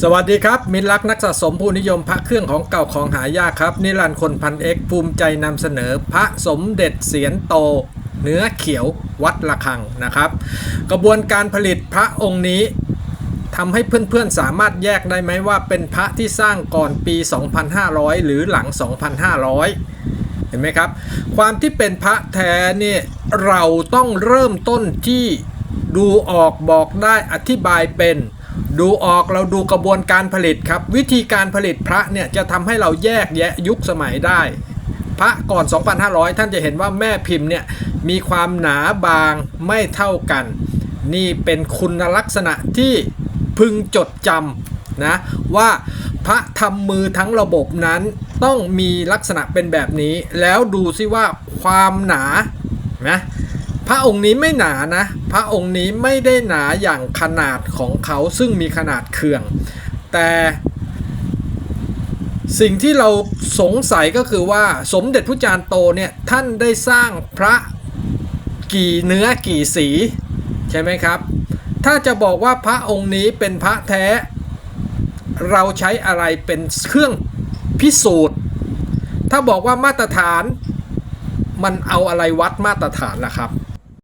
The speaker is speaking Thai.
สวัสดีครับ มิตรักนักสะสมผู้นิยมพระเครื่องของเก่าของหายากครับ นิรันดร์คนพันเอกภูมิใจนำเสนอพระสมเด็จเสียนโต เนื้อเขียววัดละคังนะครับ กระบวนการผลิตพระองค์นี้ทำให้เพื่อนๆ สามารถแยกได้ไหมว่าเป็นพระที่สร้างก่อนปี 2500 หรือหลัง 2,500 เห็นไหมครับ ความที่เป็นพระแท้เนี่ยเราต้องเริ่มต้นที่ดูออกบอกได้อธิบายเป็น ดูออกเราดูกระบวนการผลิตครับ วิธีการผลิตพระเนี่ยจะทำให้เราแยกแยะยุคสมัยได้ พระก่อน 2,500 ท่านจะเห็นว่าแม่พิมพ์เนี่ยมีความหนาบางไม่เท่ากัน นี่เป็นคุณลักษณะที่พึงจดจำนะว่าพระทำมือทั้งระบบนั้นต้องมีลักษณะเป็นแบบนี้ แล้วดูซิว่าความหนานะ พระองค์นี้ไม่หนานะ พระองค์นี้ไม่ได้หนาอย่างขนาดของเขาซึ่งมีขนาดเคือง แต่สิ่งที่เราสงสัยก็คือว่าสมเด็จพระจารย์โตเนี่ยท่านได้สร้างพระกี่เนื้อกี่สีใช่ไหมครับ ถ้าจะบอกว่าพระองค์นี้เป็นพระแท้ เราใช้อะไรเป็นเครื่องพิสูจน์ ถ้าบอกว่ามาตรฐานมันเอาอะไรวัดมาตรฐานล่ะครับ